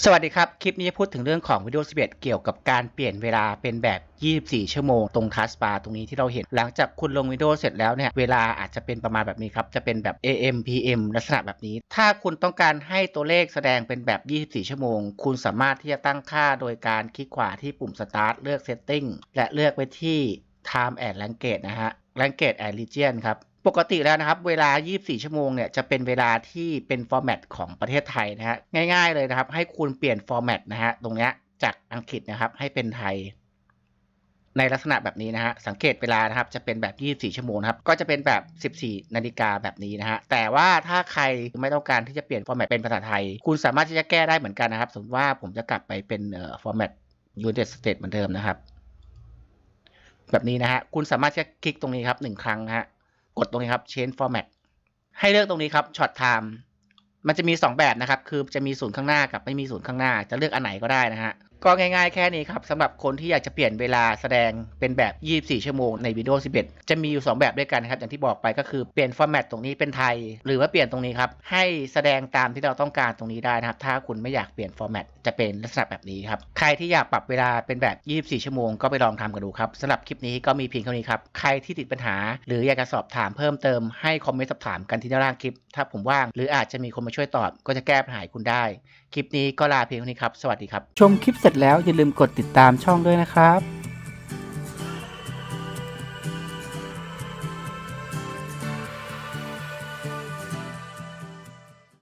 สวัสดีครับ คลิปนี้จะพูดถึงเรื่องของ Windows 11 เกี่ยวกับการเปลี่ยนเวลาเป็นแบบ 24 ชั่วโมง ตรง Taskbar ตรงนี้ที่เราเห็น หลังจากคุณลง Windows เสร็จแล้วเนี่ย เวลาอาจจะเป็นประมาณแบบนี้ครับ จะเป็นแบบ AM PM ลักษณะแบบนี้ ถ้าคุณต้องการให้ตัวเลขแสดงเป็นแบบ 24 ชั่วโมง คุณสามารถที่จะตั้งค่าโดยการคลิกขวาที่ปุ่ม Start เลือก Setting และเลือกไปที่ Time and Language นะฮะ Language and Region ครับ ปกติแล้วนะครับ เวลา 24 ชั่วโมงเนี่ยจะเป็นเวลาที่เป็นฟอร์แมตของประเทศไทยนะฮะง่ายๆเลยนะครับ ให้คุณเปลี่ยนฟอร์แมตนะฮะตรงเนี้ยจากอังกฤษนะครับให้เป็นไทย ในลักษณะแบบนี้นะฮะสังเกตเวลานะครับจะเป็นแบบ 24 ชั่วโมงครับก็จะเป็นแบบ 14 นาฬิกาแบบนี้นะฮะแต่ว่าถ้าใครไม่ต้องการที่จะเปลี่ยนฟอร์แมตเป็นภาษาไทย คุณสามารถที่จะแก้ได้เหมือนกันนะครับ สมมติว่าผมจะกลับไปเป็นฟอร์แมต United States เหมือนเดิมนะครับ แบบนี้นะฮะคุณสามารถที่จะคลิกตรงนี้ครับหนึ่งครั้งนะฮะ กดตรงนี้ครับ change format ให้เลือกตรงนี้ครับ short time มันจะมี 2 แบบนะครับ คือจะมีศูนย์ข้างหน้ากับไม่มีศูนย์ข้างหน้า จะเลือกอันไหนก็ได้นะฮะ ก็ง่ายๆแค่นี้ครับสำหรับคนที่อยากจะเปลี่ยนเวลาแสดงเป็นแบบ 24 ชั่วโมงใน Windows 11 จะมีอยู่ 2 แบบด้วยกันนะครับ อย่างที่บอกไปก็คือเปลี่ยน format ตตรงนี้เป็นไทย หรือว่าเปลี่ยนตรงนี้ครับ ให้แสดงตามที่เราต้องการตรงนี้ได้นะครับ ถ้าคุณไม่อยากเปลี่ยน format จะเป็นลักษณะแบบนี้ครับ ใครที่อยากปรับเวลาเป็นแบบ 24 ชั่วโมงก็ไปลองทำกันดูครับสำหรับคลิปนี้ก็มีเพียงเท่านี้ครับใครที่ติดปัญหา หรืออยากจะสอบถามเพิ่มเติมให้คอมเมนต์สอบถามกันที่ด้านล่างคลิป ถ้าผมว่างหรืออาจจะมีคนมาช่วยตอบ ก็จะแก้ปัญหาให้คุณได้ คลิปนี้ก็ลาเพียงเท่านี้ครับสวัสดีครับชมคลิปเสร็จแล้วอย่าลืมกดติดตามช่องด้วยนะครับ